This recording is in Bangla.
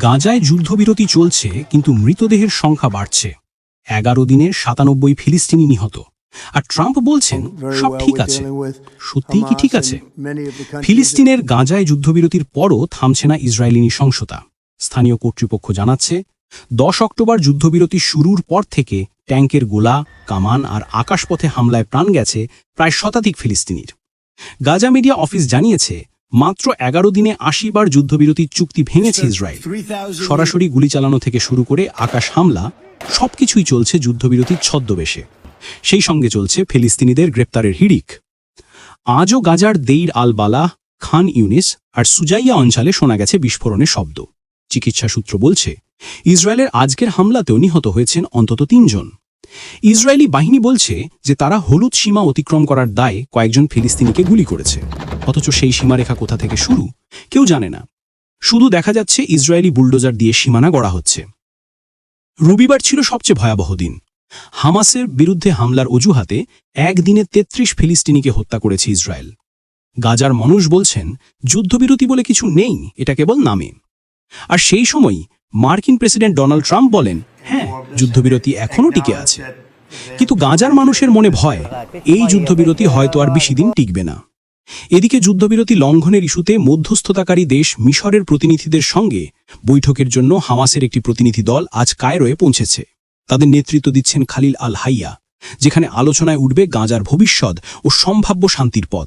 গাজায় যুদ্ধবিরতি চলছে কিন্তু মৃতদেহের সংখ্যা বাড়ছে। এগারো দিনের সাতানব্বই ফিলিস্তিনি নিহত। আর ট্রাম্প বলছেন সব ঠিক আছে। সত্যিই কি ঠিক আছে? ফিলিস্তিনের গাজায় যুদ্ধবিরতির পরও থামছে না ইসরায়েলি নৃশংসতা। স্থানীয় কর্তৃপক্ষ জানাচ্ছে দশ অক্টোবর যুদ্ধবিরতি শুরুর পর থেকে ট্যাঙ্কের গোলা কামান আর আকাশপথে হামলায় প্রাণ গেছে প্রায় শতাধিক ফিলিস্তিনির। গাজা মিডিয়া অফিস জানিয়েছে মাত্র এগারো দিনে আশি বার যুদ্ধবিরতির চুক্তি ভেঙেছে ইসরায়েল। সরাসরি গুলি চালানো থেকে শুরু করে আকাশ হামলা সবকিছুই চলছে যুদ্ধবিরতির ছদ্মবেশে। সেই সঙ্গে চলছে ফিলিস্তিনিদের গ্রেপ্তারের হিড়িক। আজও গাজার দেইর আল বালাহ খান ইউনিস আর সুজাইয়া অঞ্চলে শোনা গেছে বিস্ফোরণের শব্দ। চিকিৎসা সূত্র বলছে ইসরায়েলের আজকের হামলাতেও নিহত হয়েছেন অন্তত তিনজন। ইসরায়েলি বাহিনী বলছে যে তারা হলুদ সীমা অতিক্রম করার দায়ে কয়েকজন ফিলিস্তিনিকে গুলি করেছে। অথচ সেই সীমারেখা কোথা থেকে শুরু, কেউ জানে না। শুধু দেখা যাচ্ছে ইসরায়েলি বুলডোজার দিয়ে সীমানা গড়া হচ্ছে। রবিবার ছিল সবচেয়ে ভয়াবহ দিন। হামাসের বিরুদ্ধে হামলার অজুহাতে একদিনে ৩৩ ফিলিস্তিনিকে হত্যা করেছে ইসরায়েল। গাজার মানুষ বলছেন, যুদ্ধবিরতি বলে কিছু নেই, এটা কেবল নামে। আর সেই সময়ই মার্কিন প্রেসিডেন্ট ডোনাল্ড ট্রাম্প বলেন যুদ্ধবিরতি এখনও টিকে আছে। কিন্তু গাজার মানুষের মনে ভয়, এই যুদ্ধবিরতি হয়তো আর বেশি দিন টিকবে না। এদিকে যুদ্ধবিরতি লঙ্ঘনের ইস্যুতে মধ্যস্থতাকারী দেশ মিশরের প্রতিনিধিদের সঙ্গে বৈঠকের জন্য হামাসের একটি প্রতিনিধি দল আজ কায়রোয়ে পৌঁছেছে। তাদের নেতৃত্ব দিচ্ছেন খালিল আল হাইয়া, যেখানে আলোচনায় উঠবে গাজার ভবিষ্যৎ ও সম্ভাব্য শান্তির পথ।